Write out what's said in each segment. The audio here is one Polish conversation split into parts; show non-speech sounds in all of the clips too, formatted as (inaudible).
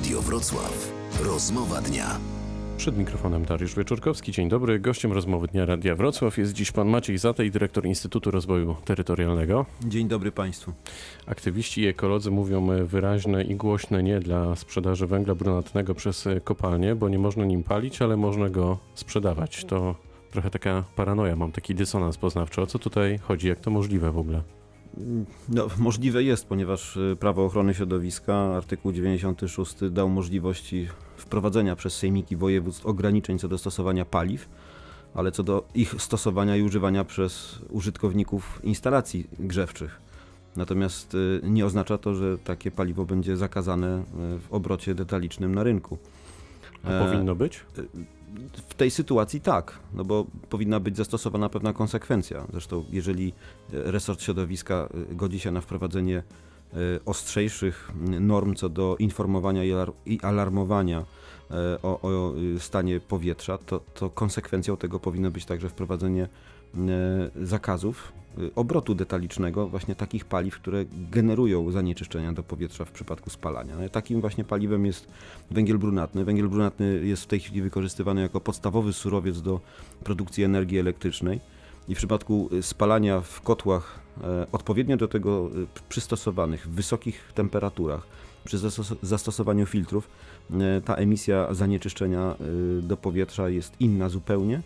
Radio Wrocław. Rozmowa dnia. Przed mikrofonem Dariusz Wieczorkowski. Dzień dobry. Gościem rozmowy Dnia Radia Wrocław jest dziś pan Maciej Zatej, dyrektor Instytutu Rozwoju Terytorialnego. Dzień dobry Państwu. Aktywiści i ekolodzy mówią wyraźne i głośne nie dla sprzedaży węgla brunatnego przez kopalnie, bo nie można nim palić, ale można go sprzedawać. To trochę taka paranoja, mam taki dysonans poznawczy. O co tutaj chodzi? Jak to możliwe w ogóle? No, możliwe jest, ponieważ y, prawo ochrony środowiska, artykuł 96 dał możliwości wprowadzenia przez sejmiki województw ograniczeń co do stosowania paliw, ale co do ich stosowania i używania przez użytkowników instalacji grzewczych. Natomiast y, nie oznacza to, że takie paliwo będzie zakazane y, w obrocie detalicznym na rynku. A powinno być? W tej sytuacji tak, no bo powinna być zastosowana pewna konsekwencja. Zresztą, jeżeli resort środowiska godzi się na wprowadzenie ostrzejszych norm co do informowania i alarmowania o, o stanie powietrza, to, to konsekwencją tego powinno być także wprowadzenie zakazów obrotu detalicznego właśnie takich paliw, które generują zanieczyszczenia do powietrza w przypadku spalania. No takim właśnie paliwem jest węgiel brunatny. Węgiel brunatny jest w tej chwili wykorzystywany jako podstawowy surowiec do produkcji energii elektrycznej i w przypadku spalania w kotłach e, odpowiednio do tego e, przystosowanych w wysokich temperaturach przy zastosowaniu filtrów e, ta emisja zanieczyszczenia do powietrza jest inna zupełnie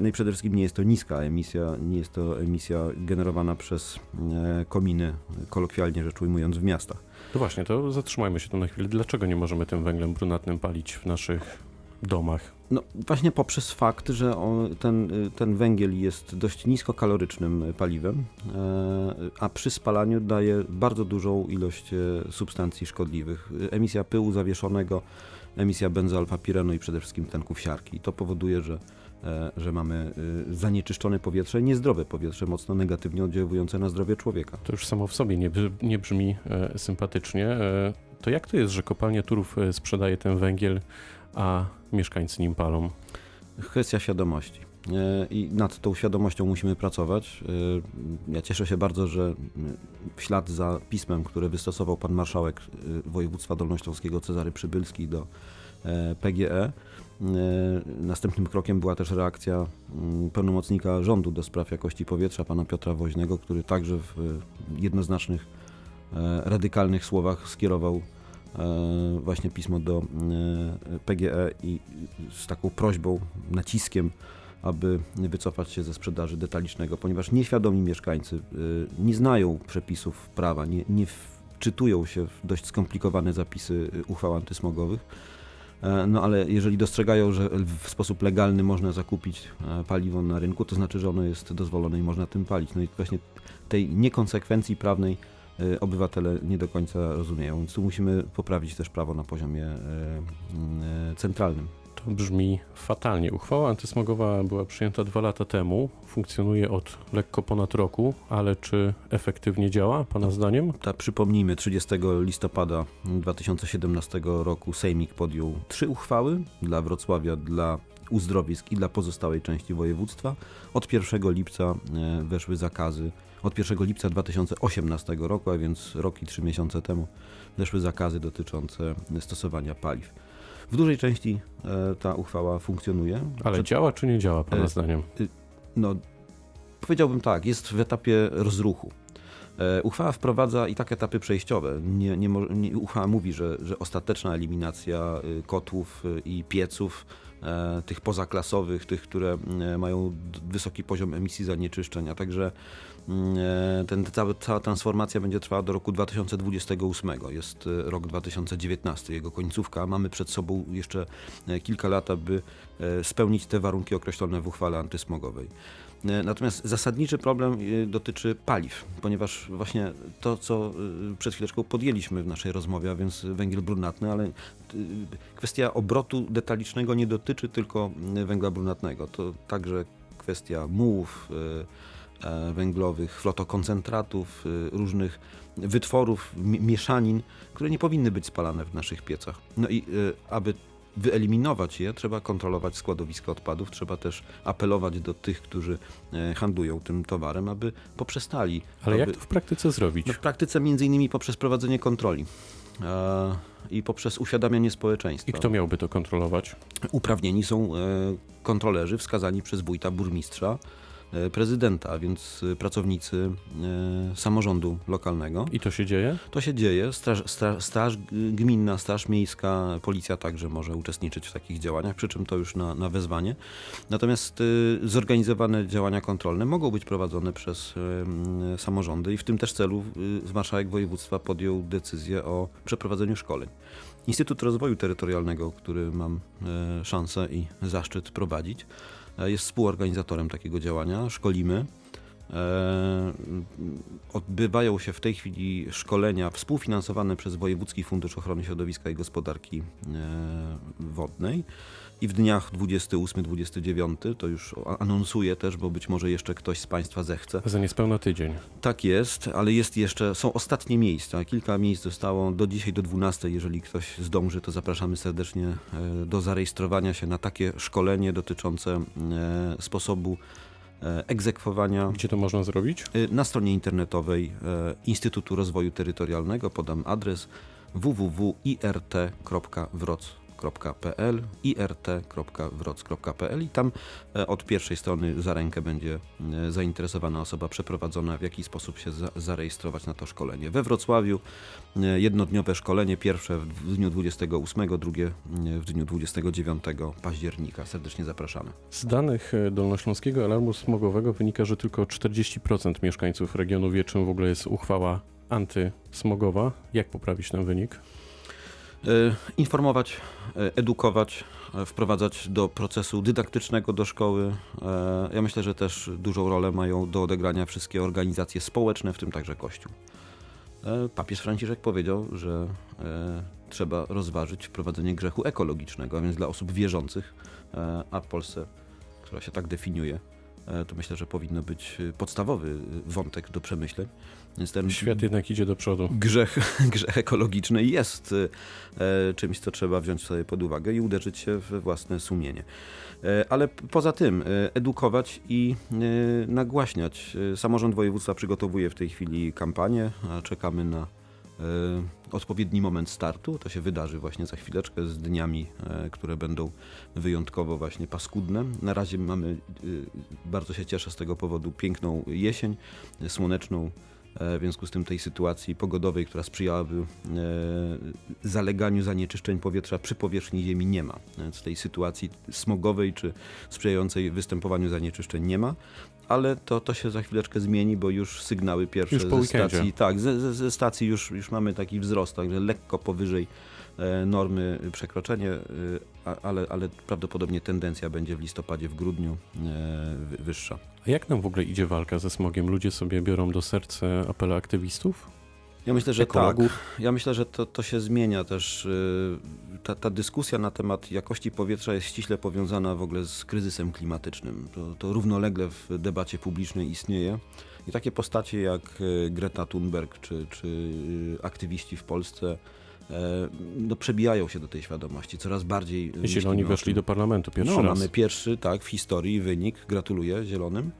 no i przede wszystkim nie jest to niska emisja, nie jest to emisja generowana przez e, kominy, kolokwialnie rzecz ujmując, w miastach. To właśnie, to zatrzymajmy się tu na chwilę. Dlaczego nie możemy tym węglem brunatnym palić w naszych domach? No właśnie poprzez fakt, że on, ten, ten węgiel jest dość niskokalorycznym paliwem, e, a przy spalaniu daje bardzo dużą ilość substancji szkodliwych. Emisja pyłu zawieszonego, emisja benzoalfa-pirenu i przede wszystkim tlenków siarki. I to powoduje, że E, że mamy y, zanieczyszczone powietrze, niezdrowe powietrze, mocno negatywnie oddziałujące na zdrowie człowieka. To już samo w sobie nie, nie brzmi e, sympatycznie. E, to jak to jest, że kopalnia Turów sprzedaje ten węgiel, a mieszkańcy nim palą? Kwestia świadomości. I nad tą świadomością musimy pracować. Ja cieszę się bardzo, że w ślad za pismem, które wystosował pan marszałek województwa dolnośląskiego Cezary Przybylski do PGE, E, następnym krokiem była też reakcja mm, pełnomocnika rządu do spraw jakości powietrza, pana Piotra Woźnego, który także w e, jednoznacznych, e, radykalnych słowach skierował właśnie pismo do PGE i z taką prośbą, naciskiem, aby wycofać się ze sprzedaży detalicznego, ponieważ nieświadomi mieszkańcy nie znają przepisów prawa, nie, nie wczytują się w dość skomplikowane zapisy uchwał antysmogowych. E, no ale jeżeli dostrzegają, że w sposób legalny można zakupić e, paliwo na rynku, to znaczy, że ono jest dozwolone i można tym palić. No i właśnie tej niekonsekwencji prawnej e, obywatele nie do końca rozumieją. Więc tu musimy poprawić też prawo na poziomie centralnym. To brzmi fatalnie. Uchwała antysmogowa była przyjęta dwa lata temu, funkcjonuje od lekko ponad roku, ale czy efektywnie działa, Pana zdaniem? Ta, przypomnijmy, 30 listopada 2017 roku Sejmik podjął trzy uchwały dla Wrocławia, dla uzdrowisk i dla pozostałej części województwa. Od 1 lipca e, weszły zakazy. Od 1 lipca 2018 roku, a więc rok i trzy miesiące temu, weszły zakazy dotyczące stosowania paliw. W dużej części e, ta uchwała funkcjonuje. Ale działa czy nie działa, Pana e, zdaniem? Y, no, powiedziałbym tak, jest w etapie rozruchu. E, uchwała wprowadza i tak etapy przejściowe. Nie, nie, nie, uchwała mówi, że, że ostateczna eliminacja y, kotłów y, i pieców, tych pozaklasowych, tych, które mają wysoki poziom emisji zanieczyszczeń, a także Mm, e, ten, cała, cała transformacja będzie trwała do roku 2028. Jest e, rok 2019, jego końcówka. Mamy przed sobą jeszcze e, kilka lat, aby spełnić te warunki określone w uchwale antysmogowej. Natomiast zasadniczy problem dotyczy paliw, ponieważ właśnie to, co przed chwileczką podjęliśmy w naszej rozmowie, a więc węgiel brunatny, ale kwestia obrotu detalicznego nie dotyczy tylko węgla brunatnego. To także kwestia mułów, E, węglowych, flotokoncentratów, różnych wytworów, mieszanin, które nie powinny być spalane w naszych piecach. No i aby wyeliminować je, trzeba kontrolować składowiska odpadów, trzeba też apelować do tych, którzy e, handlują tym towarem, aby poprzestali. Ale aby... jak to w praktyce zrobić? No w praktyce między innymi poprzez prowadzenie kontroli. e, i poprzez uświadamianie społeczeństwa. I kto miałby to kontrolować? Uprawnieni są e, kontrolerzy wskazani przez wójta, burmistrza, prezydenta, a więc e, pracownicy e, samorządu lokalnego. I to się dzieje? To się dzieje. Straż, straż, straż gminna, straż miejska, policja także może uczestniczyć w takich działaniach, przy czym to już na, na wezwanie. Natomiast zorganizowane działania kontrolne mogą być prowadzone przez samorządy i w tym też celu marszałek województwa podjął decyzję o przeprowadzeniu szkoleń. Instytut Rozwoju Terytorialnego, który mam e, szansę i zaszczyt prowadzić, e, jest współorganizatorem takiego działania. Szkolimy. E, Odbywają się w tej chwili szkolenia współfinansowane przez Wojewódzki Fundusz Ochrony Środowiska i Gospodarki e, Wodnej. I w dniach 28-29, to już anonsuję też, bo być może jeszcze ktoś z Państwa zechce. Za niespełna tydzień. Tak jest, ale jest jeszcze, są ostatnie miejsca. Kilka miejsc zostało do dzisiaj, do 12. Jeżeli ktoś zdąży, to zapraszamy serdecznie e, do zarejestrowania się na takie szkolenie dotyczące e, sposobu e, egzekwowania Gdzie to można zrobić? Na stronie internetowej Instytutu Rozwoju Terytorialnego podam adres www.irt.wroc.pl irt.wroc.pl i tam e, od pierwszej strony za rękę będzie e, zainteresowana osoba przeprowadzona, w jaki sposób się za, zarejestrować na to szkolenie. We Wrocławiu e, jednodniowe szkolenie, pierwsze w dniu 28, drugie w dniu 29 października. Serdecznie zapraszamy. Z danych Dolnośląskiego Alarmu Smogowego wynika, że tylko 40% mieszkańców regionu wie, czym w ogóle jest uchwała antysmogowa. Jak poprawić ten wynik? E, informować, e, edukować, e, wprowadzać do procesu dydaktycznego do szkoły. Ja myślę, że też dużą rolę mają do odegrania wszystkie organizacje społeczne, w tym także Kościół. Papież Franciszek powiedział, że trzeba rozważyć wprowadzenie grzechu ekologicznego, a więc dla osób wierzących, a w Polsce, która się tak definiuje, to myślę, że powinno być e, podstawowy e, wątek do przemyśleń. Więc ten Świat jednak idzie do przodu. grzech, (laughs) grzech ekologiczny jest e, czymś, co trzeba wziąć sobie pod uwagę i uderzyć się we własne sumienie. E, ale poza tym e, edukować i e, nagłaśniać. E, Samorząd województwa przygotowuje w tej chwili kampanię, a czekamy na e, odpowiedni moment startu. To się wydarzy właśnie za chwileczkę z dniami, e, które będą wyjątkowo właśnie paskudne. Na razie mamy, e, bardzo się cieszę z tego powodu, piękną jesień, e, słoneczną, E, W związku z tym tej sytuacji pogodowej, która sprzyjałaby e, zaleganiu zanieczyszczeń powietrza przy powierzchni Ziemi nie ma. Więc tej sytuacji smogowej czy sprzyjającej występowaniu zanieczyszczeń nie ma. Ale to, to się za chwileczkę zmieni, bo już sygnały pierwsze Już ze stacji, tak, ze, ze, stacji już, już mamy taki wzrost, także lekko powyżej e, normy przekroczenie, e, ale, ale prawdopodobnie tendencja będzie w listopadzie, w grudniu e, wy- wyższa. Jak nam w ogóle idzie walka ze smogiem? Ludzie sobie biorą do serca apele aktywistów? Ja myślę, że tak. Ja myślę, że to, to się zmienia też. y, Ta, ta dyskusja na temat jakości powietrza jest ściśle powiązana w ogóle z kryzysem klimatycznym. To, to równolegle w debacie publicznej istnieje. I takie postacie jak y, Greta Thunberg czy, czy y, aktywiści w Polsce no, przebijają się do tej świadomości. Coraz bardziej. Zieloni weszli do parlamentu pierwszy no, raz. mamy pierwszy, tak, w historii wynik. Gratuluję Zielonym.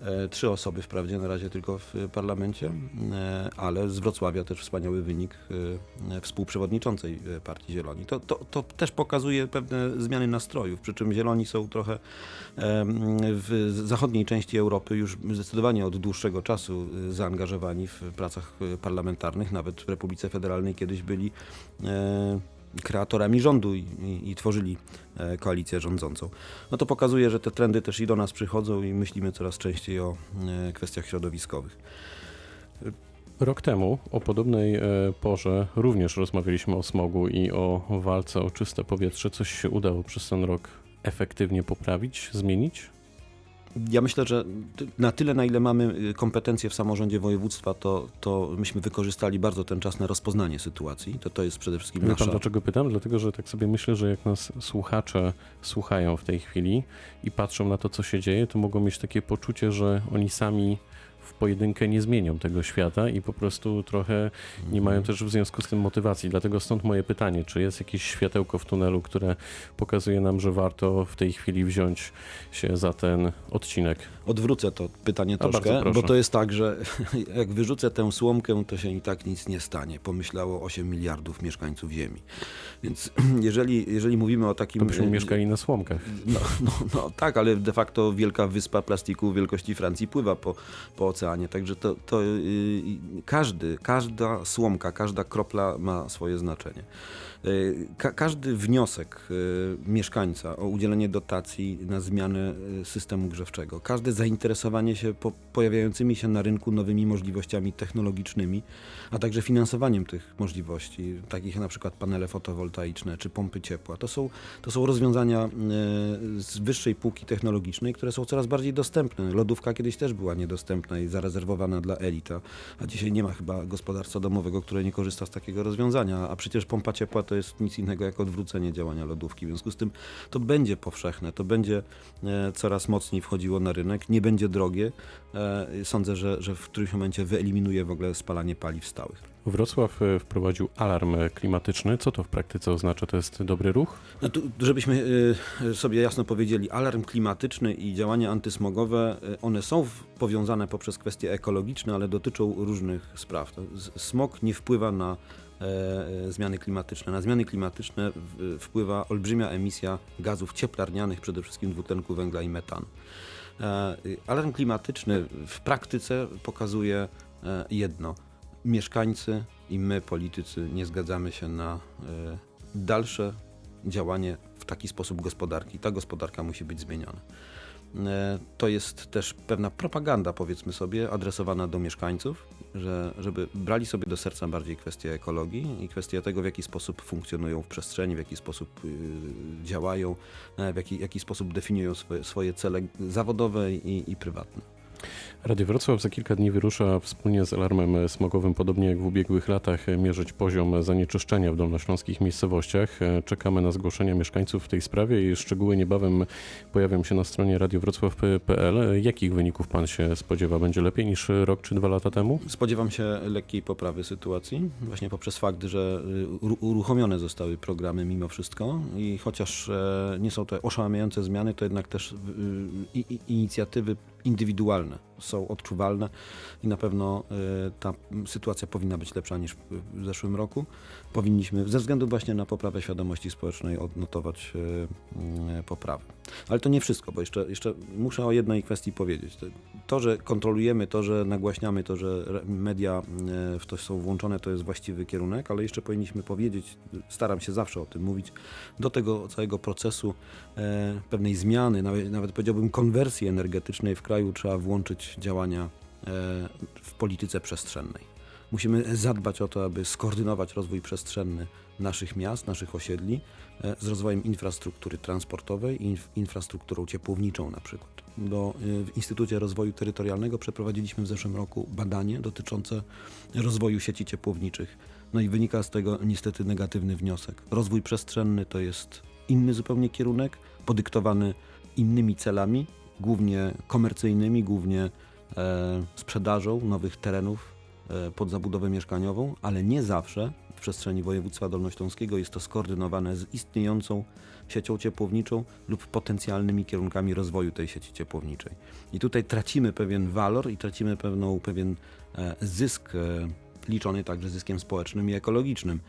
E, Trzy osoby wprawdzie na razie tylko w e, parlamencie, e, ale z Wrocławia też wspaniały wynik współprzewodniczącej Partii Zieloni. To, to, to też pokazuje pewne zmiany nastrojów, przy czym Zieloni są trochę w zachodniej części Europy już zdecydowanie od dłuższego czasu zaangażowani w pracach parlamentarnych, nawet w Republice Federalnej kiedyś byli kreatorami rządu i, i, i tworzyli e, koalicję rządzącą. No to pokazuje, że te trendy też i do nas przychodzą i myślimy coraz częściej o e, kwestiach środowiskowych. Rok temu o podobnej e, porze również rozmawialiśmy o smogu i o walce o czyste powietrze. Coś się udało przez ten rok efektywnie poprawić, zmienić? Ja myślę, że na tyle, na ile mamy y, kompetencje w samorządzie województwa, to, to myśmy wykorzystali bardzo ten czas na rozpoznanie sytuacji. To, to jest przede wszystkim Wie pan nasza... dlaczego pytam? Dlatego, że tak sobie myślę, że jak nas słuchacze słuchają w tej chwili i patrzą na to, co się dzieje, to mogą mieć takie poczucie, że oni sami w pojedynkę nie zmienią tego świata i po prostu trochę nie mają też w związku z tym motywacji. Dlatego stąd moje pytanie, czy jest jakieś światełko w tunelu, które pokazuje nam, że warto w tej chwili wziąć się za ten odcinek? Odwrócę to pytanie troszkę, bo to jest tak, że (laughs) jak wyrzucę tę słomkę, to się i tak nic nie stanie. Pomyślało 8 miliardów mieszkańców Ziemi. Więc (clears throat) jeżeli, jeżeli mówimy o takim... To byśmy e, mieszkali na słomkach. No, no, no tak, ale de facto wielka wyspa plastiku wielkości Francji pływa po, po oceanie, także to, to yy, każdy, każda słomka, każda kropla ma swoje znaczenie. Yy, Ka każdy wniosek yy, mieszkańca o udzielenie dotacji na zmianę yy, systemu grzewczego, każde zainteresowanie się po pojawiającymi się na rynku nowymi możliwościami technologicznymi, a także finansowaniem tych możliwości, takich jak na przykład panele fotowoltaiczne czy pompy ciepła, to są, to są rozwiązania z wyższej półki technologicznej, które są coraz bardziej dostępne. Lodówka kiedyś też była niedostępna i zarezerwowana dla elita, a dzisiaj nie ma chyba gospodarstwa domowego, które nie korzysta z takiego rozwiązania, a przecież pompa ciepła to jest nic innego jak odwrócenie działania lodówki. W związku z tym to będzie powszechne, to będzie e, coraz mocniej wchodziło na rynek, nie będzie drogie. E, sądzę, że, że w którymś momencie wyeliminuje w ogóle spalanie paliw stałych. Wrocław e, wprowadził alarm klimatyczny. Co to w praktyce oznacza? To jest dobry ruch? No tu, żebyśmy sobie jasno powiedzieli, alarm klimatyczny i działania antysmogowe, one są powiązane poprzez kwestie ekologiczne, ale dotyczą różnych spraw. Smog nie wpływa na zmiany klimatyczne. Na zmiany klimatyczne wpływa olbrzymia emisja gazów cieplarnianych, przede wszystkim dwutlenku węgla i metanu. E, Alarm klimatyczny w praktyce pokazuje e, jedno. Mieszkańcy i my, politycy, nie zgadzamy się na e, dalsze działanie w taki sposób gospodarki. Ta gospodarka musi być zmieniona. E, To jest też pewna propaganda, powiedzmy sobie, adresowana do mieszkańców, że, żeby brali sobie do serca bardziej kwestie ekologii i kwestie tego, w jaki sposób funkcjonują w przestrzeni, w jaki sposób y, działają, e, w jaki, jaki sposób definiują swoje, swoje cele zawodowe i, i prywatne. Radio Wrocław za kilka dni wyrusza wspólnie z alarmem smogowym, podobnie jak w ubiegłych latach, e, mierzyć poziom zanieczyszczenia w dolnośląskich miejscowościach. E, Czekamy na zgłoszenia mieszkańców w tej sprawie i szczegóły niebawem pojawią się na stronie radiowrocław.pl. E, Jakich wyników pan się spodziewa? Będzie lepiej niż rok czy dwa lata temu? Spodziewam się lekkiej poprawy sytuacji, właśnie poprzez fakt, że uru- uruchomione zostały programy mimo wszystko i chociaż nie są to oszałamiające zmiany, to jednak też inicjatywy indywidualne są odczuwalne i na pewno e, ta sytuacja powinna być lepsza niż w zeszłym roku. Powinniśmy ze względu właśnie na poprawę świadomości społecznej odnotować e, m, poprawę. Ale to nie wszystko, bo jeszcze, jeszcze muszę o jednej kwestii powiedzieć. To- że kontrolujemy, to, że nagłaśniamy, to, że media w to są włączone, to jest właściwy kierunek, ale jeszcze powinniśmy powiedzieć, staram się zawsze o tym mówić, do tego całego procesu e, pewnej zmiany, nawet powiedziałbym konwersji energetycznej w kraju trzeba włączyć działania e, w polityce przestrzennej. Musimy zadbać o to, aby skoordynować rozwój przestrzenny naszych miast, naszych osiedli e, z rozwojem infrastruktury transportowej i inf- infrastrukturą ciepłowniczą na przykład. Bo e, w Instytucie Rozwoju Terytorialnego przeprowadziliśmy w zeszłym roku badanie dotyczące rozwoju sieci ciepłowniczych. No i wynika z tego niestety negatywny wniosek. Rozwój przestrzenny to jest inny zupełnie kierunek, podyktowany innymi celami, głównie komercyjnymi, głównie e, sprzedażą nowych terenów e, pod zabudowę mieszkaniową, ale nie zawsze w przestrzeni województwa dolnośląskiego jest to skoordynowane z istniejącą siecią ciepłowniczą lub potencjalnymi kierunkami rozwoju tej sieci ciepłowniczej. I tutaj tracimy pewien walor i tracimy pewną, pewien e, zysk, liczony także zyskiem społecznym i ekologicznym,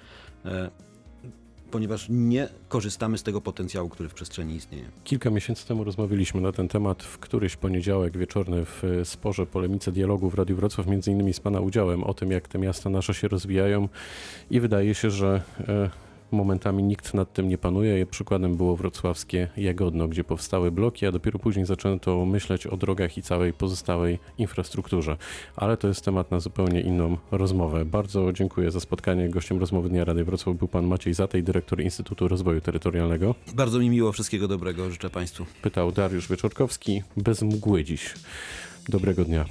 ponieważ nie korzystamy z tego potencjału, który w przestrzeni istnieje. Kilka miesięcy temu rozmawialiśmy na ten temat w któryś poniedziałek wieczorny w e, sporze polemice dialogu w Radiu Wrocław, między innymi z Pana udziałem, o tym jak te miasta nasze się rozwijają i wydaje się, że e, momentami nikt nad tym nie panuje. Przykładem było wrocławskie Jagodno, gdzie powstały bloki, a dopiero później zaczęto myśleć o drogach i całej pozostałej infrastrukturze. Ale to jest temat na zupełnie inną rozmowę. Bardzo dziękuję za spotkanie. Gościem rozmowy Dnia Rady Wrocław był Pan Maciej Zatej, dyrektor Instytutu Rozwoju Terytorialnego. Bardzo mi miło, wszystkiego dobrego życzę Państwu. Pytał Dariusz Wieczorkowski. Bez mgły dziś. Dobrego dnia.